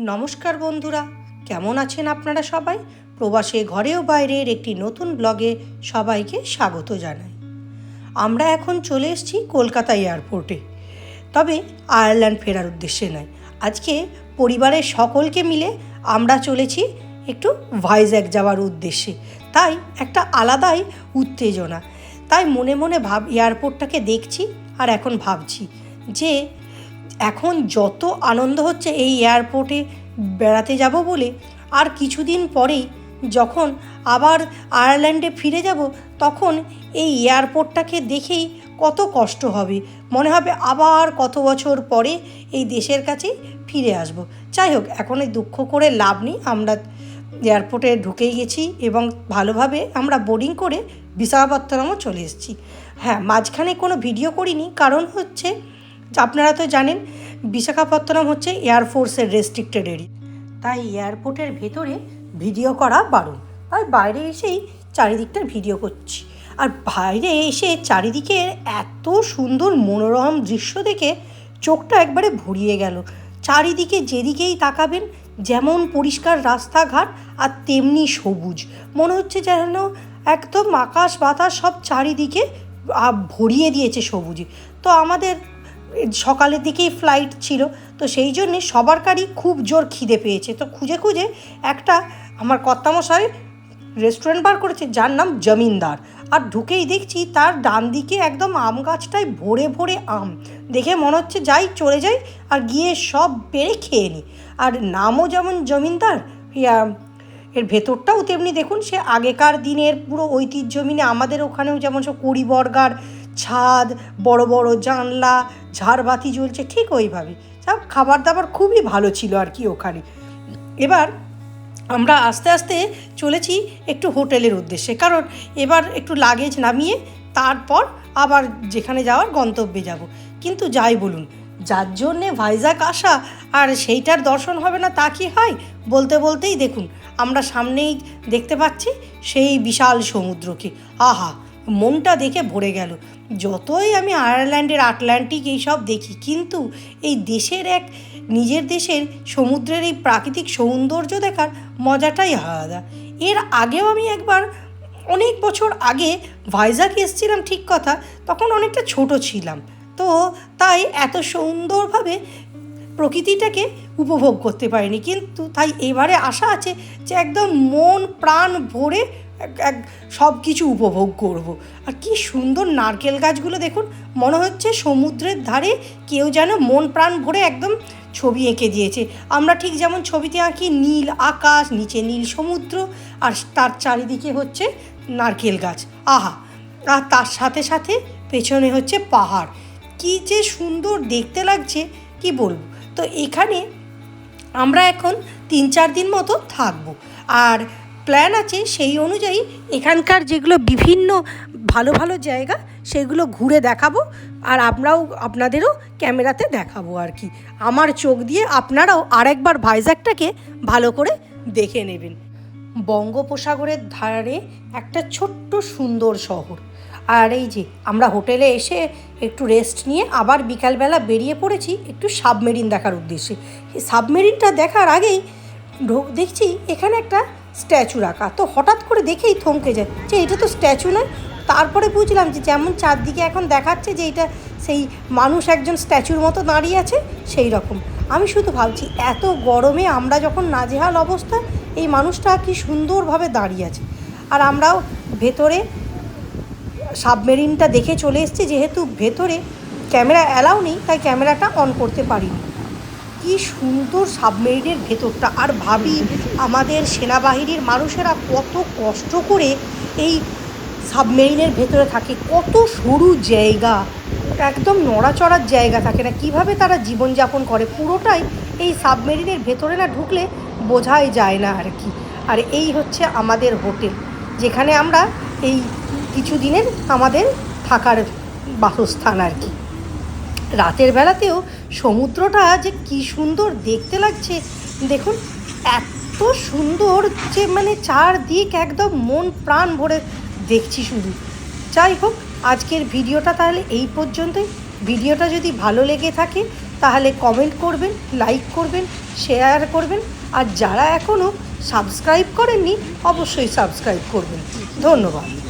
নমস্কার বন্ধুরা, কেমন আছেন আপনারা সবাই? প্রবাসে ঘরেও বাইরের একটি নতুন ব্লগে সবাইকে স্বাগত জানাই। আমরা এখন চলে এসেছি কলকাতা এয়ারপোর্টে। তবে আয়ারল্যান্ড ফেরার উদ্দেশ্যে নয়। আজকে পরিবারের সকলকে মিলে আমরা চলেছি একটু ভাইজ্যাক যাওয়ার উদ্দেশ্যে। তাই একটা আলাদাই উত্তেজনা। তাই মনে মনে ভাব, এয়ারপোর্টটাকে দেখছি আর এখন ভাবছি যে এখন যত আনন্দ হচ্ছে এই এয়ারপোর্টে বেড়াতে যাব বলে, আর কিছুদিন পরেই যখন আবার আয়ারল্যান্ডে ফিরে যাব, তখন এই এয়ারপোর্টটাকে দেখেই কত কষ্ট হবে। মনে হবে আবার কত বছর পরে এই দেশের কাছেই ফিরে আসব। যাই হোক, এখন এই দুঃখ করে লাভ নেই। আমরা এয়ারপোর্টে ঢুকেই গেছি এবং ভালোভাবে আমরা বোর্ডিং করে বিশাখাপত্তনমও চলে এসেছি। হ্যাঁ মাঝখানে কোনো ভিডিও করিনি। কারণ হচ্ছে আপনারা তো জানেন, বিশাখাপত্তনম হচ্ছে এয়ারফোর্সের রেস্ট্রিক্টেড এরিয়া তাই এয়ারপোর্টের ভেতরে ভিডিও করা বারণ। তাই বাইরে এসেই চারিদিকটার ভিডিও করছি। আর বাইরে এসে চারিদিকে এত সুন্দর মনোরম দৃশ্য দেখে চোখটা একবারে ভরিয়ে গেল। চারিদিকে যেদিকেই তাকাবেন, যেমন পরিষ্কার রাস্তাঘাট আর তেমনি সবুজ। মনে হচ্ছে যেন একদম আকাশ বাতাস সব চারিদিকে ভরিয়ে দিয়েছে সবুজে। তো আমাদের সকালের দিকেই ফ্লাইট ছিল, তো সেই জন্যে সবারকারই খুব জোর খিদে পেয়েছে। তো খুঁজে খুঁজে একটা আমার কর্তামশাই রেস্টুরেন্ট বার করেছে, যার নাম জমিনদার। আর ঢুকেই দেখছি তার ডান দিকে একদম আম গাছটায় ভরে ভরে আম। দেখে মনে হচ্ছে যাই চলে যাই আর গিয়ে সব পেরে খেয়ে নিই আর নামও যেমন জমিনদার এর ভেতরটাও তেমনি দেখুন, সে আগেকার দিনের পুরো ঐতিহ্য মিনে আমাদের ওখানেও যেমন সব কুড়ি বর্গার ছাদ, বড় বড় জানলা, ঝাড়বাতি জ্বলছে ঠিক ওইভাবে সব খাবার দাবার খুবই ভালো ছিল আর কি ওখানে। এবার আমরা আস্তে আস্তে চলেছি একটু হোটেলের উদ্দেশ্যে। কারণ এবার একটু লাগেজ নামিয়ে তারপর আবার যেখানে যাওয়ার গন্তব্যে যাব। কিন্তু যাই বলুন, যার জন্যে ভাইজাগ আসা আর সেইটার দর্শন হবে না তা কি হয়? বলতে বলতেই দেখুন, আমরা সামনেই দেখতে পাচ্ছি সেই বিশাল সমুদ্রকে। আহা! মনটা দেখে ভরে গেল। যতই আমি আয়ারল্যান্ডের আটলান্টিক এইসব দেখি, কিন্তু এই দেশের এক, নিজের দেশের সমুদ্রের এই প্রাকৃতিক সৌন্দর্য দেখার মজাটাই আলাদা। এর আগেও আমি একবার, অনেক বছর আগে ভাইজাগ এসেছিলাম ঠিক কথা, তখন অনেকটা ছোট ছিলাম। তো তাই এত সুন্দরভাবে প্রকৃতিটাকে উপভোগ করতে পারিনি। কিন্তু তাই এবারে আশা আছে যে একদম মন প্রাণ ভরে এক- সব কিছু উপভোগ করব। আর কি সুন্দর নারকেল গাছগুলো দেখুন, মনে হচ্ছে সমুদ্রের ধারে কেউ যেন মন প্রাণ ভরে একদম ছবি এঁকে দিয়েছে। আমরা ঠিক যেমন ছবিতে আঁকি, নীল আকাশ, নিচে নীল সমুদ্র, আর তার চারিদিকে হচ্ছে নারকেল গাছ। আহা! আর তার সাথে সাথে পেছনে হচ্ছে পাহাড়। কি যে সুন্দর দেখতে লাগছে, কি বলব? তো এখানে আমরা এখন তিন চার দিন মতো থাকব। আর প্ল্যান আছে সেই অনুযায়ী এখানকার যেগুলো বিভিন্ন ভালো ভালো জায়গা সেগুলো ঘুরে দেখাবো আর আমরাও আপনাদেরও ক্যামেরাতে দেখাবো আর কি। আমার চোখ দিয়ে আপনারাও আরেকবার ভাইজ্যাকটাকে ভালো করে দেখে নেবেন। বঙ্গোপসাগরের ধারে একটা ছোট্ট সুন্দর শহর। আর এই যে আমরা হোটেলে এসে একটু রেস্ট নিয়ে আবার বিকালবেলা বেরিয়ে পড়েছি একটু সাবমেরিন দেখার উদ্দেশ্যে। সাবমেরিনটা দেখার আগেই দেখছি এখানে একটা স্ট্যাচু রাখা। তো হঠাৎ করে দেখেই থমকে যায় যে এটা তো স্ট্যাচু নয়। তারপরে বুঝলাম যে যেমন চারদিকে এখন দেখাচ্ছে যে এটা সেই মানুষ একজন স্ট্যাচুর মতো দাঁড়িয়ে আছে, সেই রকম। আমি শুধু ভাবছি, এত গরমে আমরা যখন নাজেহাল অবস্থা, এই মানুষটা কি সুন্দরভাবে দাঁড়িয়ে আছে। আর আমরাও ভেতরে সাবমেরিনটা দেখে চলে এসেছি, যেহেতু ভেতরে ক্যামেরা অ্যালাউ নেই, তাই ক্যামেরাটা অন করতে পারিনি। কি সুন্দর সাবমেরিনের ভেতরটা। আর ভাবি, আমাদের সেনাবাহিনীর মানুষেরা কত কষ্ট করে এই সাবমেরিনের ভেতরে থাকে। কত সরু জায়গা, একদম নড়াচড়ার জায়গা থাকে না। কীভাবে তারা জীবনযাপন করে? পুরোটাই এই সাবমেরিনের ভেতরে না ঢুকলে বোঝাই যায় না আর কি। আর এই হচ্ছে আমাদের হোটেল, যেখানে আমরা এই কিছু দিনের আমাদের থাকার বাসস্থান আর কি। রাতের বেলাতেও সমুদ্রটা যে কি সুন্দর দেখতে লাগছে। দেখুন, এত সুন্দর যে মানে চারদিক একদম মন প্রাণ ভরে দেখছি শুধু। যাই হোক, আজকের ভিডিওটা তাহলে এই পর্যন্তই। ভিডিওটা যদি ভালো লেগে থাকে, তাহলে কমেন্ট করবেন লাইক করবেন শেয়ার করবেন। আর যারা এখনও সাবস্ক্রাইব করেননি, অবশ্যই সাবস্ক্রাইব করবেন। ধন্যবাদ।